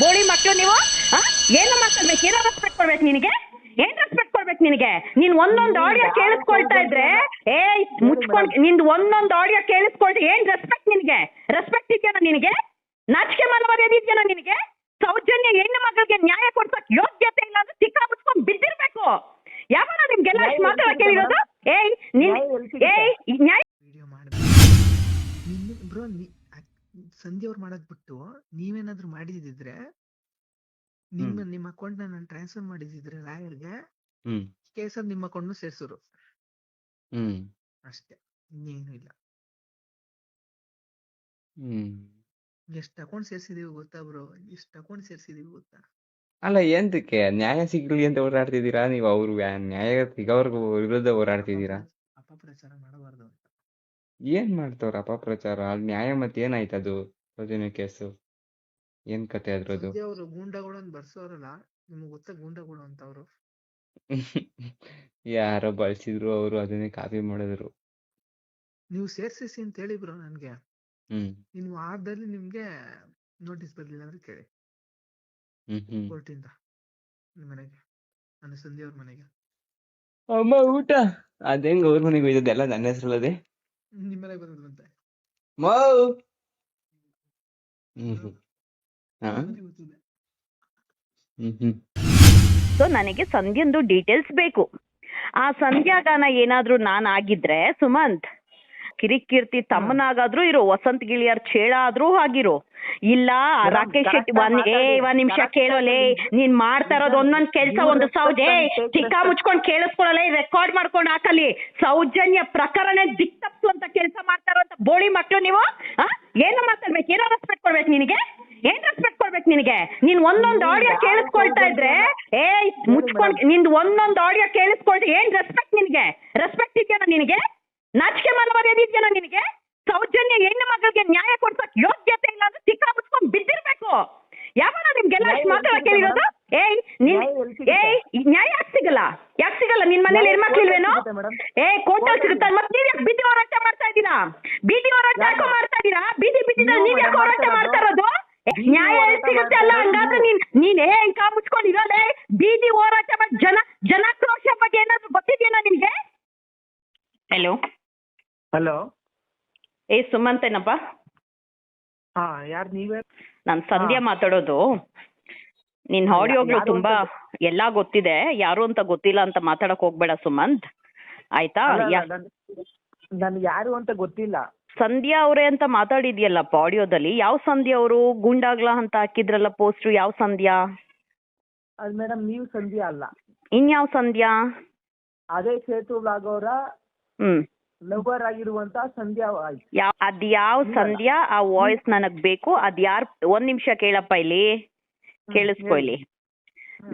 ಬೋಳಿ ಮಕ್ಕಳು ನೀವು? ಏನು ಮಾತಾಡ್ಬೇಕು ಏನೋ ರೆಸ್ಪೆಕ್ಟ್ ಕೊಡ್ಬೇಕು ನಿನಗೆ? ಏನ್ ರೆಸ್ಪೆಕ್ಟ್ ಕೊಡ್ಬೇಕು ನಿನಗೆ? ನೀನ್ ಒಂದೊಂದು ಆಡಿಯೋ ಕೇಳಿಸ್ಕೊಳ್ತಾ ಇದ್ರೆ ಏ ಮುಚ್ಕೊಂಡ್ ನಿಂದ್ ಒಂದೊಂದು ಆಡಿಯೋ ಕೇಳಿಸ್ಕೊಳ್ತಾ ಏನ್ ರೆಸ್ಪೆಕ್ಟ್ ನಿನಗೆ? ರೆಸ್ಪೆಕ್ಟ್ ಇದೆಯಾ ನಿನಗೆ? ನಾಚಿಕೆ ಮನವರ್ಯದೆ ಇದೆಯಾ ನಿನಗೆ? ಸೌಜನ್ಯ ಹೆಣ್ಣು ಮಗಳಿಗೆ ನ್ಯಾಯ ಕೊಡ್ಸಕ್ ಯೋಗ್ಯತೆ ಇಲ್ಲ ಅಂದ್ರೆ ಚಿಕ್ಕ ಮುಚ್ಕೊಂಡ್ ಬಿದ್ದಿರ್ಬೇಕು ಯಾವಾಗ ನಿಮ್ಗೆಲ್ಲ ಮಾತಾಡ ಕೇಳಿರೋದು ಏ ಏಯ್ ನಿನ್ ಏಯ್ ನ್ಯಾಯ ವಿಡಿಯೋ ಬ್ರೋ ಅವ್ರು ಮಾಡೋದ್ ಬಿಟ್ಟು ನೀವೇನಾದ್ರೂ ಮಾಡಿದಿದ್ರೆ ನಿಮ್ಮ ನಿಮ್ಮ ಅಕೌಂಟ್ ನಾನು ಟ್ರಾನ್ಸ್ಫರ್ ಮಾಡಿದಿದ್ರೆ ಲಾಯರ್ಗೆ ಕೇಸ್ ನಿಮ್ಮ ಅಕೌಂಟ್ ಸೇರ್ಸೋರು. ಅಷ್ಟೇ ಇನ್ನೇನು ಇಲ್ಲ. ಎಷ್ಟು ಅಕೌಂಟ್ ಸೇರ್ಸಿದೀವಿ ಗೊತ್ತಾ ಬ್ರೋ? ಎಷ್ಟು ಅಕೌಂಟ್ ಸೇರ್ಸಿದೀವಿ ಗೊತ್ತಾ? ಅಲ್ಲ ಎಂತಕ್ಕೆ? ನ್ಯಾಯ ಸಿಗ್ಲಿ ಅಂತ ಓಡಾಡ್ತಿದ್ದೀರಾ ನೀವು ಅವ್ರು? ನ್ಯಾಯ ಸಿಗೋರ್ಗು ವಿರುದ್ಧ ಓಡಾಡ್ತಿದ್ದೀರಾ ಅಪಪ್ರಚಾರ ಮಾಡಬಾರ್ದು ಅಂತ. ಏನ್ ಮಾಡ್ತಾವ್ರ ಅಪಪ್ರಚಾರ ಅಲ್ಲಿ ನ್ಯಾಯ ಮತ್ತೆ ಏನಾಯ್ತು ಅದು ಸೌಜನ್ಯ ಕೇಸು? ಏನ್ ಕತೆ ಅದ್ರದ್ದು? ಅವರು ಅವರು ಗೂಂಡಾಗಳನ್ನ ಬರ್ಸೋರಲ್ಲ ನಿಮ್ಗೆ ಗೊತ್ತಾ ಗೂಂಡಾಗಳು ಅಂತ ಅವರು. ಯಾರೋ ಬಳಸಿದ್ರು ಅವರು ಅದನ್ನೇ ಕಾಪಿ ಮಾಡಿದ್ರು. ನೀವು ಸೇರ್ಸಿಸಿ ಅಂತ ಹೇಳಿ ಬ್ರೋ ನನ್ಗೆ. ಇನ್ನು ವಾರದಲ್ಲಿ ನಿಮ್ಗೆ ನೋಟಿಸ್ ಬರ್ಲಿಲ್ಲ ಅಂದ್ರೆ ಕೇಳಿ. ಕೋರ್ಟಿಂದ ನಿಮ್ಮ ಮನೆಗೆ ನನ್ನ ಸಂಧ್ಯಾ ಅವ್ರ ಮನೆಗೆ. ಅಮ್ಮ ಊಟ! ಅದೇಂಗ ಅವ್ರ ಮನೆಗೆ ಹೋಯ್ತದೆ? ಎಲ್ಲ ನನ್ನ ಹೆಸರಲ್ಲದೆ? ನಿಮ್ಮ ಮನೆಗೆ ಬಂದದಂತೆ ಮೌ! ಹ್ಮ್ ಹ್ಮ್. ಹಾ? ನನಗೆ ಹ್ಮ್ ಹ್ಮ್ ಸೊ ನನಗೆ ಸಂಧ್ಯಂದು ಡೀಟೇಲ್ಸ್ ಬೇಕು. ಆ ಸಂಧ್ಯಾಗಾನ ಏನಾದ್ರೂ ನಾನ್ ಆಗಿದ್ರೆ ಸುಮಂತ್ ಕಿರಿಕೀರ್ತಿ ತಮ್ಮನಾಗಾದ್ರೂ ಇರು ವಸಂತ್ ಗಿಳಿಯರ್ ಚೇಳ ಆದ್ರೂ ಆಗಿರು. ಇಲ್ಲ ರಾಕೇಶ್ ಶೆಟ್ಟಿ ಒಂದ್ ಏ. ಒಂದ್ ನಿಮಿಷ ಕೇಳೋಲೆ ನೀನ್ ಮಾಡ್ತಾ ಇರೋದು ಒಂದೊಂದ್ ಕೆಲ್ಸ ಒಂದು ಸೌಜೆ ಚಿಕ್ಕ ಮುಚ್ಕೊಂಡ್ ಕೇಳಿಸ್ಕೊಳಲ್ಲ ರೆಕಾರ್ಡ್ ಮಾಡ್ಕೊಂಡ್ ಹಾಕಲಿ. ಸೌಜನ್ಯ ಪ್ರಕರಣ ದಿಕ್ ಅಂತ ಕೆಲಸ ಮಾಡ್ತಾ ಅಂತ ಬೋಳಿ ಮಕ್ಳು ನೀವು ಆ? ಏನು ಮಾತಾಡ್ಬೇಕು ಏನೋ ರೆಸ್ಪೆಕ್ಟ್ ಕೊಡ್ಬೇಕು ನಿನಗೆ ಏನ್ ರೆಸ್ಪೆಕ್ಟ್ ಕೊಡ್ಬೇಕು ನಿನಗೆ ನೀನ್ ಒಂದೊಂದ್ ಆಡಿಯೋ ಕೇಳಿಸ್ಕೊಳ್ತಾ ಇದ್ರೆ ಏ ಮುಚ್ಕೊಂಡ್ ನಿಂದ್ ಒಂದೊಂದ್ ಆಡಿಯೋ ಕೇಳಿಸ್ಕೊಳ್ತಾ ಏನ್ ರೆಸ್ಪೆಕ್ಟ್ ನಿನ್ಗೆ? ರೆಸ್ಪೆಕ್ಟ್ ಇದೆಯಾ ನಿನಗೆ? ನಾಚಿಕೆ ಮನವರ್ಯಾದ ಇದೆಯಾ ನಿನಗೆ? ಸೌಜನ್ಯ ಹೆಣ್ಣು ಮಗಳಿಗೆ ನ್ಯಾಯ ಕೊಡ್ಸಕ್ ಯೋಗ್ಯತೆ ಇಲ್ಲ ಅಂದ್ರೆ ಸಿಕ್ಕಾ ಮುಚ್ಕೊಂಡ್ ಬಿದ್ದಿರ್ಬೇಕು. ಯಾವಾಗ ನಿಮ್ಗೆಲ್ಲ ಮಾತಾಡಕ್ಕೆ ಇರೋದು ಮಾತಾಡಕ್ ಏಯ್ ನಿನ್ ನ್ಯಾಯ ಎಲ್ಲಿ ಸಿಗುತ್ತೆ? ಏಯ್ ಈ ನ್ಯಾಯ ಯಾಕೆ ಸಿಗಲ್ಲ ಯಾಕೆ ಸಿಗಲ್ಲ ನಿನ್ ಮನೇಲಿ ನ್ಯಾಯ ಹೆಣ್ಮಕ್ಳಿಲ್ವೇನೋ ಕೋರ್ಟಲ್ಲಿ ಸಿಗುತ್ತೆ ಮೇಡಮ್. ಏ ಕೋರ್ಟಲ್ಲಿ ಕೋರ್ಟಲ್ಲಿ ಸಿಗುತ್ತೆ ಮತ್ತೆ ನೀವ್ ಯಾಕೆ ಬೀದಿ ಹೋರಾಟ ಮಾಡ್ತಾ ಇದ್ದೀರಾ ಬೀದಿ ಹೋರಾಟ ಯಾರು? ಯಾಕೋ ಮಾಡ್ತಾ ಇದ್ದೀರಾ ಬೀದಿ ಬೀದಿನಲ್ಲಿ ನೀವು ನೀವ್ ಯಾಕೆ ಹೋರಾಟ ಮಾಡ್ತಾ ಮಾಡ್ತಾ ಇರೋದು ಏ, ಬೀದಿ ನ್ಯಾಯ ಎಲ್ಲಿ ಹೋರಾಟ ಸಿಗುತ್ತೆ ಅಲ್ಲ ಮಾಡ್ತಾ ಹಂಗಾದ್ರೆ ಇರೋದು ನೀನ್ ನೀನ್ ಏ ಇಂಕ ಮುಚ್ಕೊಂಡಿರೋದೇ ಬೀದಿ ಹೋರಾಟ ಮಾಡಿ ಜನ ಜನಾಕ್ರೋಶ ಬಗ್ಗೆ ಏನಾದ್ರು ಗೊತ್ತಿದೆಯಾ ನಿನ್ಗೆ ಹೆಲೋ ಹಲೋ. ಏ ಸುಮಂತ್ ಏನಪ್ಪ? ಹಾ ಯಾರು ನೀವೇ? ನಾನ್ ಸಂಧ್ಯಾ ಮಾತಾಡೋದು. ನಿನ್ ಆಡಿಯೋಗಳು ತುಂಬಾ ಎಲ್ಲಾ ಗೊತ್ತಿದೆ. ಯಾರು ಅಂತ ಗೊತ್ತಿಲ್ಲ ಅಂತ ಮಾತಾಡಕ್ ಹೋಗ್ಬೇಡ ಸುಮಂತ್. ಆಯ್ತಾ? ನನ್ಗೆ ಯಾರು ಅಂತ ಗೊತ್ತಿಲ್ಲ. ಸಂಧ್ಯಾ ಅವರೇ ಅಂತ ಮಾತಾಡಿದ್ಯಲ್ಲಪ್ಪ ಆಡಿಯೋದಲ್ಲಿ? ಯಾವ ಸಂಧ್ಯಾ ಅವರು? ಗುಂಡಾಗ್ಲ ಅಂತ ಹಾಕಿದ್ರಲ್ಲ ಪೋಸ್ಟ್? ಯಾವ ಸಂಧ್ಯಾ? ಅದು ಮೇಡಮ್ ನೀವು ಸಂಧ್ಯಾ ಅಲ್ಲ. ಇನ್ಯಾವ ಸಂಧ್ಯಾ? ಅದೇ ಸೇತು ಬ್ಲಾಗ್ ಅವರ ಹ್ಮ್. ಲವರ್ ಆಗಿರುವಂತಹ ಸಂಧ್ಯಾ ಆಯ್ತು. ಯಾವ ಸಂಧ್ಯಾ ಆ ವಾಯ್ಸ್ ನನಗ್ ಬೇಕು ಅದ್ ಯಾರ್ ಒಂದ್ ನಿಮಿಷ ಕೇಳಪ್ಪ ಇಲ್ಲಿ. ಕೇಳಿಸ್ಕೊಳ್ಳಿ ಇಲ್ಲಿ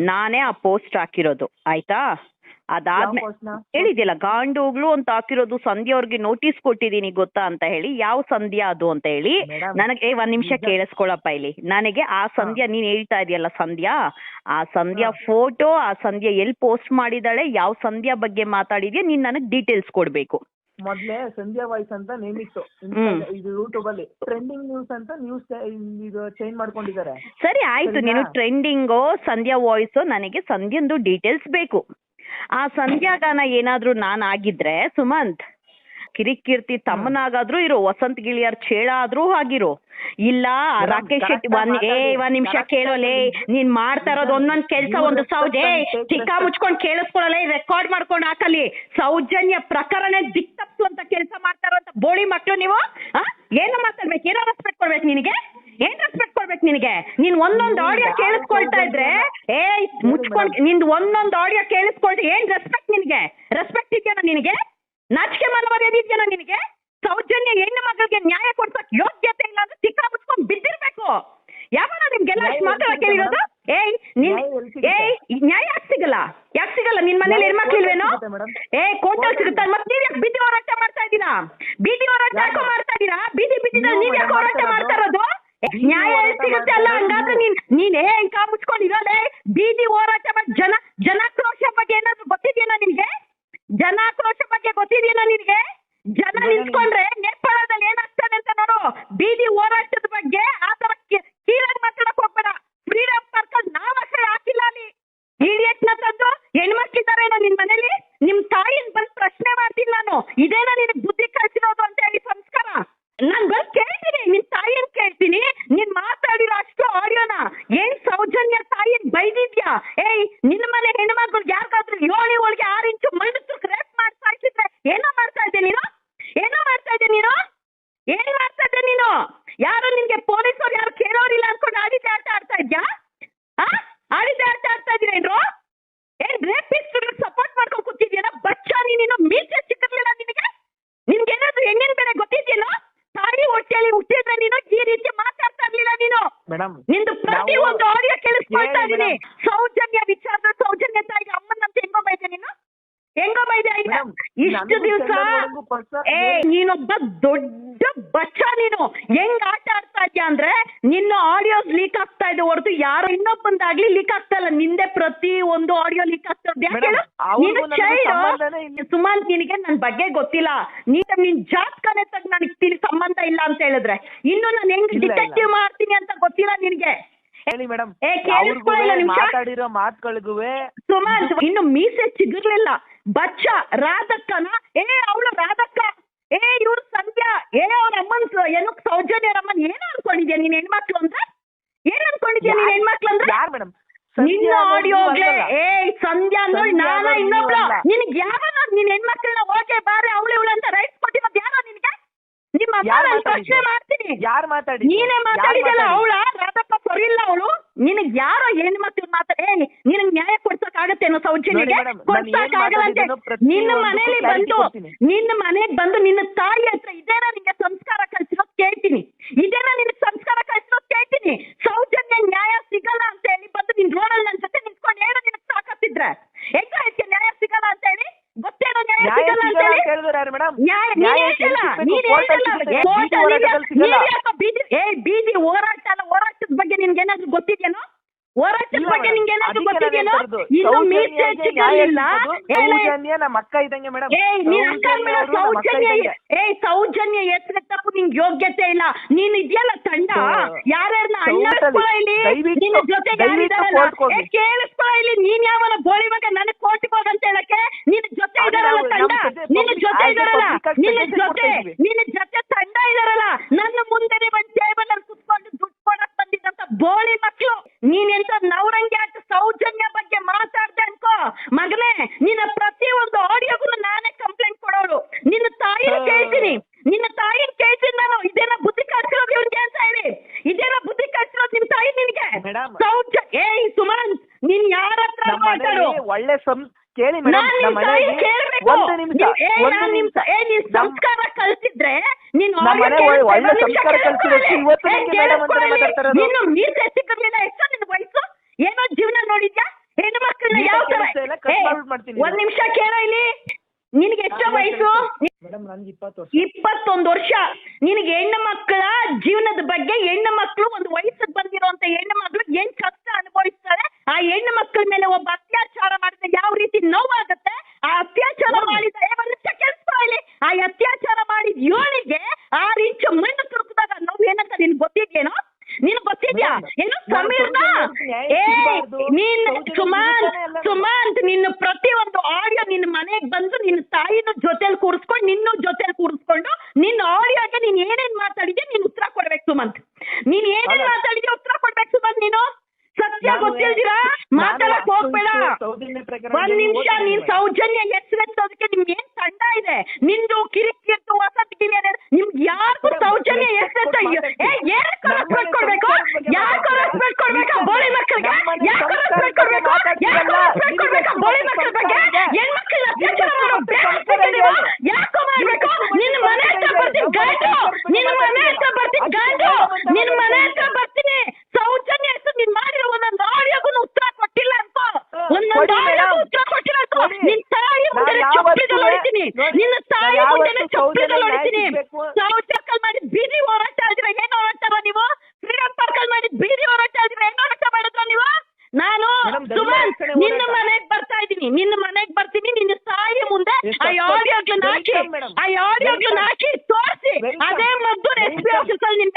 ನಾನೇ ಆ ಪೋಸ್ಟ್ ಹಾಕಿರೋದು ಆಯ್ತಾ? ಅದಾದ್ಮೇಲೆ ಹೇಳಿದ್ಯಲ್ಲ ಗಾಂಡೋಗ್ಲು ಅಂತ ಹಾಕಿರೋದು ಸಂಧ್ಯಾ ಅವ್ರಿಗೆ ನೋಟಿಸ್ ಕೊಟ್ಟಿದೀನಿ ಗೊತ್ತಾ ಅಂತ ಹೇಳಿ ಯಾವ ಸಂಧ್ಯಾ ಅದು ಅಂತ ಹೇಳಿ ನನಗೆ ಏ ಒಂದ್ ನಿಮಿಷ ಕೇಳಿಸ್ಕೊಳಪ್ಪ ಇಲ್ಲಿ. ನನಗೆ ಆ ಸಂಧ್ಯಾ ನೀನ್ ಹೇಳ್ತಾ ಇದೆಯಲ್ಲ ಸಂಧ್ಯಾ ಆ ಸಂಧ್ಯಾ ಫೋಟೋ ಆ ಸಂಧ್ಯಾ ಎಲ್ಲಿ ಪೋಸ್ಟ್ ಮಾಡಿದಾಳೆ ಯಾವ ಸಂಧ್ಯಾ ಬಗ್ಗೆ ಮಾತಾಡಿದ್ಯಾ ನೀನ್ ನನಗ್ ಡೀಟೇಲ್ಸ್ ಕೊಡ್ಬೇಕು. ಮೊದ್ಲೇ ಸಂಧ್ಯಾ ವಾಯ್ಸ್ ಅಂತ ನೇಮ್ ಇತ್ತು. ಇದು ಯೂಟ್ಯೂಬ್ ಅಲ್ಲಿ. ಟ್ರೆಂಡಿಂಗ್ ನ್ಯೂಸ್ ಅಂತ ನ್ಯೂಸ್ ಇದು ಚೇಂಜ್ ಮಾಡ್ಕೊಂಡಿದ್ದಾರೆ. ಸರಿ ಆಯ್ತು? ನೀನು ಟ್ರೆಂಡಿಂಗು ಸಂಧ್ಯಾ ವಾಯ್ಸ್ ನನಗೆ ಸಂಧ್ಯಂದು ಡೀಟೇಲ್ಸ್ ಬೇಕು. ಆ ಸಂಧ್ಯಾಗಾನ ಏನಾದ್ರೂ ನಾನ್ ಆಗಿದ್ರೆ ಸುಮಂತ್ ಕಿರಿಕೀರ್ತಿ ತಮ್ಮನಾಗಾದ್ರೂ ಇರು ವಸಂತ್ ಗಿಳಿಯರ್ ಚೇಳ ಆದ್ರೂ ಆಗಿರು. ಇಲ್ಲ ರಾಕೇಶ್ ಶೆಟ್ಟಿ ಒಂದ್ ಏ. ಒಂದ್ ನಿಮಿಷ ಕೇಳೋಲೇ. ನೀನ್ ಮಾಡ್ತಾ ಇರೋದು ಒಂದೊಂದ್ ಕೆಲ್ಸ ಒಂದು ಸೌಜೆ. ಚಿಕ್ಕ ಮುಚ್ಕೊಂಡ್ ಕೇಳಿಸ್ಕೊಳ್ಳಲ್ಲ ರೆಕಾರ್ಡ್ ಮಾಡ್ಕೊಂಡ್ ಹಾಕಲಿ. ಸೌಜನ್ಯ ಪ್ರಕರಣ ದಿಕ್ ತಪ್ಪಿಸುವಂತ ಕೆಲಸ ಮಾಡ್ತಾರೋ ಅಂತ ಬೋಳಿ ಮಕ್ಳು ನೀವು? ಏನು ಮಾತಾಡ್ಬೇಕು ಏನೋ ರೆಸ್ಪೆಕ್ಟ್ ಕೊಡ್ಬೇಕು ನಿನಗೆ? ಏನ್ ರೆಸ್ಪೆಕ್ಟ್ ಕೊಡ್ಬೇಕು ನಿನಗೆ? ನೀನ್ ಒಂದೊಂದು ಆಡಿಯೋ ಕೇಳಿಸ್ಕೊಳ್ತಾ ಇದ್ರೆ ಏ ಮುಚ್ಕೊಂಡ್ ನಿಂದ್ ಒಂದೊಂದು ಆಡಿಯೋ ಕೇಳಿಸ್ಕೊಳ್ತಾ ಏನ್ ರೆಸ್ಪೆಕ್ಟ್ ನಿನಗೆ? ರೆಸ್ಪೆಕ್ಟ್ ಇದೆಯಾ ನಿನಗೆ? ನಾಚಿಕೆ ಮನವರ್ಯದೆ ಇದೆಯಾ ನಿನಗೆ? ಸೌಜನ್ಯ ಹೆಣ್ಣು ಮಗಳಿಗೆ ನ್ಯಾಯ ಕೊಡ್ಸಕ್ ಯೋಗ್ಯತೆ ಇಲ್ಲ ಅಂದ್ರೆ ಚಿಕ್ಕ ಮುಚ್ಕೊಂಡ್ ಬಿದ್ದಿರ್ಬೇಕು. ಯಾವಾಗ ನಿಮ್ಗೆಲ್ಲ ಅಷ್ಟು ಮಾತಾಡಕ್ಕೆ ಏಯ್ ನಿನ್? ಏಯ್ ನ್ಯಾಯ ಯಾಕೆ ಸಿಗಲ್ಲ? ಯಾಕೆ ಸಿಗಲ್ಲ? ನಿನ್ ಮನೇಲಿ ಹೆಣ್ಮಕ್ಳಿಲ್ವೇನೋ. ಏ ಕೋರ್ಟಲ್ಲಿ ಸಿಗುತ್ತೆ? ಮತ್ತೆ ನೀವ್ ಯಾಕೆ ಬೀದಿ ಹೋರಾಟ? ಯಾಕೋ ಮಾಡ್ತಾ ಇದೀರಾ ಬೀದಿ ಬೀದಿನಲ್ಲಿ ನೀವ್ ಯಾಕೆ ಹೋರಾಟ ಮಾಡ್ತಾ ಇರೋದು? ನ್ಯಾಯ ಎಲ್ಲಿ ಸಿಗುತ್ತೆ ಅಲ್ಲ? ಹಂಗಾದ್ರೆ ನೀನ್ ನೀನ್ ಇಂಕ ಮುಚ್ಕೊಂಡಿರೋದೇ ಬೀದಿ ಹೋರಾಟ ಬಗ್ಗೆ ಜನ ಜನಾಕ್ರೋಶ ಬಗ್ಗೆ ಏನಾದ್ರು ಗೊತ್ತಿದೆಯಾ ನಿನ್ಗೆ? ಜನಾಕ್ರೋಶ ಬಗ್ಗೆ ಗೊತ್ತಿದೆಯಾ ನಿನ್ಗೆ? ಜನ ನಿಂತ್ಕೊಂಡ್ರೆ ನೇಪಾಳದಲ್ಲಿ ಏನಾಗ್ತದೆ ಅಂತ ನೋಡು ಬೀದಿ ಹೋರಾಟದ ಬಗ್ಗೆ ಆ ತರ ಕೀಳಾಗಿ ಮಾತಾಡಕ್ ಹೋಗ್ಬೇಡ ಫ್ರೀ ಇಡಿಯಟ್ನ ತಂದು ಹೆಣ್ಮಕ್ಳಿದಾರೇನೋ ನಿನ್ ಮನೇಲಿ ನಿಮ್ ತಾಯಿನ್ ಬಂದ್ ಪ್ರಶ್ನೆ ಮಾಡ್ತೀನಿ ನಾನು ಇದೇನ ನಿನಗ್ ಬುದ್ಧಿ ಕಳ್ಸಿರೋದು ಅಂತ ಹೇಳಿ ಸಂಸ್ಕಾರ ನಾನ್ ಬಂದ್ ಕೇಳ್ತೀನಿ ನಿನ್ ತಾಯಿನ್ ಕೇಳ್ತೀನಿ ನೀನ್ ಮಾತಾಡಿರೋ ಅಷ್ಟು ಆಡಿಯೋನ ಏನ್ ಸೌಜನ್ಯ ತಾಯಿನ್ ಬೈದಿದ್ಯಾ ಏಯ್ ನಿನ್ನ ಮನೆ ಹೆಣ್ಮಕ್ಳು ಯಾರಿಗಾದ್ರೂ ಏಳು ಏಳಿಗೆ ಆರು ಇಂಚು ಮಣ್ಣು ರೇಪ್ ಮಾಡ್ತಾ ಇದ್ದಿದ್ರೆ ಏನೋ ಮಾಡ್ತಾ ಇದ್ದೆ ನೀನು ಏನೋ ಮಾಡ್ತಾ ಇದ್ದೆ ನೀನು ಏನ್ ಮಾಡ್ತಾ ಇದ್ದೆ ನೀನು? ಯಾರು ನಿನ್ಗೆ ಪೊಲೀಸರು ಯಾರು ಕೇಳೋರಿಲ್ಲ ಅನ್ಕೊಂಡು ಆಡಿದ್ದೆ ಆಟ ಆಡ್ತಾ ಇದ್ಯಾ? ಆ? ಆಡಿದ್ದೆ ಆಟ ಆಡ್ತಾ ಇದ್ದೀರೇನ್ರು ಏನ್ ರೇಪಿಸ್ಟ್ ಸಪೋರ್ಟ್ ಮಾಡ್ಕೊಂಡು ಕೂತಿದ್ಯೇನ? ಬಚ್ಚ ನೀನು ಮೀಸೆ ಸಿಕ್ಕಿರ್ಲಿಲ್ಲ ನಿನಗೆ? ನಿನ್ಗೆ ಏನಾದ್ರು ಹೆಣ್ಣಿನ ಬೆಲೆ ಗೊತ್ತಿದ್ಯೇನೋ? ತಾಯಿ ಹೊಟ್ಟೆಯಲ್ಲಿ ಹುಟ್ಟಿದ್ರೆ ನೀನು ಈ ರೀತಿ ಮಾತಾಡ್ತಾ ಇರ್ಲಿಲ್ಲ ನೀನು. ಮೇಡಂ ನಿಂದು ಪ್ರತಿ ಒಂದು ಆಡಿಯೋ ಕೇಳಿಸ್ಕೊಳ್ತಾ ಇದೀನಿ ಸೌಜನ್ಯ ವಿಚಾರದ ಸೌಜನ್ಯ ತಾಯಿಗೆ ಅಮ್ಮನಂತ ಹೆಂಗೋ ಬೈದೆ ನೀನು? ಹೆಂಗೋ ಬೈದೆ ಇಷ್ಟು ದಿವಸ ಏ ನೀನೊಬ್ಬ ದೊಡ್ಡ ಬಚ್ಚ ನೀನು. ಹೆಂಗ್ ಆಟ ಆಡ್ತಾ ಇದ್ಯಾ ಅಂದ್ರೆ ನಿನ್ನ ಆಡಿಯೋಸ್ ಲೀಕ್ ಆಗ್ತಾ ಇದೆ ಹೊರತು ಯಾರು ಇನ್ನೊಬ್ಬಂದಾಗ್ಲಿ ಲೀಕ್ ಆಗ್ತಾ ಇಲ್ಲ. ನಿಂದೆ ಪ್ರತಿ ಒಂದು ಆಡಿಯೋ ಲೀಕ್ ಆಗ್ತಾ ಇದೆ. ಸುಮಂತ್ ನಿನಗೆ ನನ್ ಬಗ್ಗೆ ಗೊತ್ತಿಲ್ಲ. ನೀನ್ ನಿನ್ ಜಾತಕನೇ ತಗ್ ನನಗೆ ತಿಳಿ ಸಂಬಂಧ ಇಲ್ಲ ಅಂತ ಹೇಳಿದ್ರೆ. ಇನ್ನು ನಾನು ಹೆಂಗ್. ಡಿಟೆಕ್ಟಿವ್ ಮಾಡ್ತೀನಿ ಅಂತ ಗೊತ್ತಿಲ್ಲ ನಿನ್ಗೆ. ಹೇಳಿ ಮೇಡಮ್. ಮಾತಾಡಿರೋ ಮಾತುಗಳಿಗೂ ಸುಮಂತ್ ಇನ್ನು ಮೀಸೆ ಚಿಗುರ್ಲಿಲ್ಲ. ಬಚ್ಚ ರಾಧಕ್ಕನ? ಏ ಅವಳು ರಾಧಕ್ಕ? ಏ ಇವ್ರು ಸಂಧ್ಯಾ. ಏ ಅವ್ರ ಅಮ್ಮನ್ ಏನು ಸೌಜನ್ಯ ಅಮ್ಮನ್ ಏನ್ ಅನ್ಕೊಂಡಿದ್ಯಾ ನೀನ್ ಹೆಣ್ಮಕ್ಳು ಅಂದ್ರೆ? ಏನ್ ಅನ್ಕೊಂಡಿದ್ಯಾ ನೀನ್ ಹೆಣ್ಮಕ್ಳು ಅಂದ್ರೆ? ಯಾರ್ ಮೇಡಮ್ ನಿನ್ನ ಆಡಿಯೋಗೆ ಏ ಸಂಧ್ಯಾ ಅಂದ್ರೆ ನಾನ ಇನ್ನೊಬ್ಳು. ನಿನಗ್ ಯಾವನ ನೀನ್ ಹೆಣ್ಮಕ್ಳನ್ನ ಓಕೆ ಬಾರೆ ಅವಳು ಇವಳು ಅಂತ ರೈಟ್ಸ್ ಮತ್ತೆ ಯಾರೋ ನಿನ್ಗೆ? ನಿಮ್ಮ ಅಮ್ಮ ಯಾರ್ ಪ್ರಶ್ನೆ ಮಾಡ್ತೀನಿ. ಯಾರು ಮಾತಾಡಿ ನೀನೇ ಮಾತಾಡಿದಲ್ಲ ಅವಳ? ರಾಧಪ್ಪ ಸರಿ ಇಲ್ಲ ಅವಳು. ನಿನಗ್ ಯಾರೋ ಹೆಣ್ಮಕ್ಳು ಮಾತಾಡ ಏ ನಿನಗ್ ನ್ಯಾಯ ಕೊಡ್ಸಕ್ ಆಗತ್ತೇನೋ ಸೌಜನ್ಯಗೆ ನೋಡಿ madam, ನಾನು ಏನ್ ಕೊಡ್ಸಕ್ ಆಗಲ್ಲ ಅಂತ. ಮಾತಾಡಿದ್ದೀನೋ ಪ್ರತಿ ನಿನ್ನ ಮನೇಲಿ clarity ಬಂದು ಕೊಡ್ತೀನಿ. ನಿನ್ನ ಮನೆಗ್ ಬಂದು ನಿನ್ನ ತಾಯಿ ಹತ್ರ ಇದೇನಾ ನಿಂಗೆ ಸಂಸ್ಕಾರ ಕಳ್ಸಿರೋದ್ ಕೇಳ್ತೀನಿ. ಇದೇನಾ ನಿನ್ ಸಂಸ್ಕಾರ ಕಳ್ಸಿರೋದ್ ಕೇಳ್ತೀನಿ. ಸೌಜನ್ಯ ನ್ಯಾಯ ಸಿಗಲ್ಲ ಅಂತ ಹೇಳಿ ಬಂದು ನಿನ್ ರೋಡಲ್ಲಿ ನನ್ ಜೊತೆ ನಿಂತ್ಕೊಂಡು ಹೇಳೋ ನಿನಗ್ ಸಾಕತ್ತಿದ್ರೆ. ಹೆಂಗ ಇದಕ್ಕೆ ನ್ಯಾಯ ಸಿಗಲ್ಲ ಅಂತ ಹೇಳಿ? ಗೊತ್ತೇನೋ ನ್ಯಾಯ ನ್ಯಾಯ ಸಿಗಲ್ಲ ಅಂತ ಸಿಗಲ್ಲ ಹೇಳಿ? ಹೇಳಿದ್ರೆ ಮೇಡಮ್ ನ್ಯಾಯ ನೀನ್ ಹೇಳ್ತಿಲ್ಲ ನೀನ್ court ಅಲ್ಲಿ ಹೋರಾಟದಲ್ಲಿ ಸಿಗಲ್ಲ. ನೀನ್ ಯಾಕೋ ಬೀದಿ ಏ ಬೀದಿ ಹೋರಾಟ ಅಲ್ಲ ಹೋರಾಟದ ಬಗ್ಗೆ ನಿನ್ಗೆ ಏನಾದ್ರು ಗೊತ್ತಿದ್ಯೇನೋ ಹೋರಾಟದ ಇಲ್ಲ ಬಗ್ಗೆ madam, ನಿಂಗೆ ಏನಾದ್ರು ಇನ್ನು ಮೀಸೆ ಏ, ಸೌಜನ್ಯ ನಮ್ಮ ಅಕ್ಕ ಇದ್ದಂಗೆ ಮೇಡಮ್. ಏಯ್ ನೀನ್ ಅಕ್ಕ ಅಂದ್ಮೇಲೆ ಸೌಜನ್ಯ ಏ ಸೌಜನ್ಯ ಹೆಸರೆತ್ತಕ್ಕೂ ನಿಂಗೆ ಯೋಗ್ಯತೆ ಇಲ್ಲ. ನೀನ್ ಇದೆಯಲ್ಲ ತಂಡ? ಹ್ಮ್. ಯಾರ್ಯಾರನ್ನ. ಅಣ್ಣಾಡ್ಸ್ಕೊಳ ಇಲ್ಲಿ? ದಯವಿಟ್ಟು- ನಿನ್ನ ಜೊತೆ ದಯವಿಟ್ಟು ಯಾರಿದಾರಲ್ಲ court ಹೋಗಿ. ಏ ಕೇಳಿಸ್ಕೊಳ ಇಲ್ಲಿ. ನೀನ್ ಯಾವನ ಬೋಳಿ ಮಗ ನನಗ್ ಕೋರ್ಟ್ಗೆ ಹೋಗಂತ ಹೇಳಕ್ಕೆ? ನಿನ್ನ ಜೊತೆ ಇದಾರಲ್ಲ ನಾವು- ತಂಡ? ನಮ್ಮ ಜೊತೆ ನಿನ್ನ public- ಜೊತೆ ಇದಾರಲ್ಲ public ಆಗಿ ನಿನ್ನ ಜೊತೆ ಕೊಡ್ತಾ ಇದೀವಿ. ನಿನ್ನ ಜೊತೆ ತಂಡ ಇದಾರಲ್ಲ ನನ್ನ ಮುಂದೆ ಒಂದ್ ಟೇಬಲ್ ಅಲ್ಲಿ ಕುತ್ಕೊಂಡು ದುಡ್ಡು ಕೊಡಕ್ ಬಂದಿದ್ದಂತ ಬೋಳಿ ಮಕ್ಳು ನೀನ್ ಎಂತ ನವರಂಗಿ ಆಟ ಸೌಜನ್ಯ ಬಗ್ಗೆ ಮಾತಾಡ್ದೆ ಅನ್ಕೋ ಮಗನೇ ನಿನ್ನ ಪ್ರತಿ ಒಂದು ಆಡಿಯೋಗೂ ನಾನೇ ಕಂಪ್ಲೇಂಟ್ ಕೊಡೋಳು ನಿನ್ನ ತಾಯಿನ ಹಾ. ಕೇಳ್ತೀನಿ ನಿನ್ನ ತಾಯಿನ ಕೇಳ್ತೀನಿ ನಾನು ಇದೇನ ಬುದ್ಧಿ ಕಳ್ಸಿರೋದು ಇವ್ನಿಗೆ ಅಂತ ಹೇಳಿ ಇದೇನ ಬುದ್ಧಿ ಕಳ್ಸಿರೋದು ನಿಮ್ ತಾಯಿ ನಿನ್ಗೆ Madam. ಸೌಜ ಏಯ್ ಸುಮಂತ್ ನೀನ್ ಯಾರ ಹತ್ರ ನಮ್ಮ ಮಾತಾಡು ಮನೇಲಿ ಒಳ್ಳೆ ಸಂ ಕೇಳಿ ಮೇಡಮ್ ನಾನ್ ನಮ್ಮ ತಾಯಿ ಮನೆಯಲ್ಲಿ ಕೇಳ್ಬೇಕು. ಒಂದು ನಿಮಿಷ ನೀವ್- ಏ, ಒಂದು ನಾನ್ ನಿಮ್ ನಿಮಿಷ. ತ- ಏ, ನೀನ್ ಸಂಸ್ಕಾರ ಕಲ್ಸಿದ್ರೆ ನೀನ್ ನಮ್ಮ audio ಮನೆ ಕೇಳಿಸ್ಕೊ, ಒಳ್ಳೆ ಒಂದ್ ನಿಮಿಷ ಸಂಸ್ಕಾರ ಇವತ್ತು ಏ, ನಿಮ್ಗೆ ಮೇಡಮ್ ಅಂತಾನೆ. ನೀನು ಎಷ್ಟು ನಿನ್ ವಯಸ್ಸು ಏನೋ ಜೀವನ ನೋಡಿದ್ಯಾ? ಹೆಣ್ಣು ಮಕ್ಕಳನ್ನ ಯಾವ ತರ ಏ, ಮಾಡ್ಬಿಟ್ಟು ಮಾಡ್ತೀನಿ ಒಂದ್ ನಿಮಿಷ ಕೇಳೋ ಇಲ್ಲಿ. ನಿನ್ಗೆ ಎಷ್ಟು ನಾನು ವಯಸ್ಸು? ಮೇಡಮ್ ನನ್ಗೆ ಇಪ್ಪತ್ತು ವರ್ಷ. ಇಪ್ಪತ್ತೊಂದು ವರ್ಷ. ನಿನಗೆ ಹೆಣ್ಣು ಮಕ್ಕಳ ಜೀವನದ ಬಗ್ಗೆ ಹೆಣ್ಣು ಮಕ್ಕಳು ಒಂದು ವಯಸ್ಸಿಗೆ ಬಂದಿರುವಂತ ಹೆಣ್ಣು ಮಕ್ಕಳು ಏನ್ ಕಷ್ಟ ಅನುಭವಿಸ್ತಾರೆ ಆ ಹೆಣ್ಣು ಮಕ್ಕಳ ಮೇಲೆ ಒಬ್ಬ ಅತ್ಯಾಚಾರ ಮಾಡಿದ್ರೆ ಯಾವ ರೀತಿ ನೋವಾಗುತ್ತೆ ಆ ಅತ್ಯಾಚಾರ ಮಾಡಿದ ಏ, ಒಂದ್ ನಿಮಿಷ ಕೇಳಿಸ್ಕೊ ಇಲ್ಲಿ ಆ ಅತ್ಯಾಚಾರ ಮಾಡಿದ ಯೋಳಿಗೆ ಆರು ಇಂಚು ಮಣ್ಣು ತುರುಕಿದಾಗ ನೋವು ಏನಂತ ನಿನ್ ಗೊತ್ತಿದ್ಯೇನೋ ನಿನ್ ಗೊತ್ತಿದ್ಯಾ ಮೇಡಮ್, ಏನು ನಾನು ಸಮೀರ್ನ ಸೌಜನ್ಯಕ್ಕೆ ನ್ಯಾಯ ಏ ಸಿಗ್ಬಾರ್ದು. ನೀನ್ ಸೌಜನ್ಯ ಸುಮಾಂತ್ ಸಿಗ್ತಾನೆ ಅಲ್ಲ. ಸುಮಾಂತ್ ನಿನ್ನ ಪ್ರತಿಯೊಂದು ಆಡಿಯೋ ನಿನ್ನ ಮನೆಗೆ ಬಂದು ನಿನ್ನ ತಾಯಿನ ಜೊತೆಲಿ ಕೂರಿಸ್ಕೊಂಡು ನಿನ್ನೂ ಜೊತೆಲಿ ಕೂರಿಸ್ಕೊಂಡು ನಿನ್ನ ಆಡಿಯೋಗೆ ನೀನ್ ಏನೇನ್ ಮಾತಾಡಿದ್ಯಾ ನೀನ್ ಉತ್ತರ ಕೊಡ್ಬೇಕು ಸುಮಂತ್. ನೀನ್ ಏನೇನ್. ಮಾತಾಡಿದ್ಯಾ ಉತ್ತರ ಕೊಡ್ಬೇಕು ಸುಮಂತ್ ನೀನು. ಸತ್ಯ ಗೊತ್ತಿಲ್ದಿರಾ? ಮಾತಾಡಕ್ ಹೋಗ್ಬೇಡ. ಒಂದ್ ನಿಮಿಷ ನೀನ್. ಸೌಜನ್ಯ ಹೆಸರೆತ್ತೋದಕ್ಕೆ ನಿಮ್ಗೆ ಏನ್ ತಂಡ ಇದೆ? ನಿಂದು ಕಿರಿಕಿರ್ತು ವಸತಿ ನಿಮ್ಗೆ ಯಾರಿಗೂ ಮೇಡಮ್, ಸೌಜನ್ಯ ಹೆಸರೆತ್ತ ಕೊಟ್ಟು ಮನೆಗೆ ಬರ್ತೀನಿ ನಿನ್ನ ತಾಯಿ ಮುಂದೆ ಆ ಆಡಿಯೋಗ್ಲನ್ನ ಹಾಕಿ ಆ ಆಡಿಯೋಗ್ಲನ್ನ ಹಾಕಿ ತೋರಿಸಿ. ಅದೇ ಮದ್ದು ಎಸ್ ಪಿ ಆಫೀಸಲ್ಲಿ ನಿನ್ನ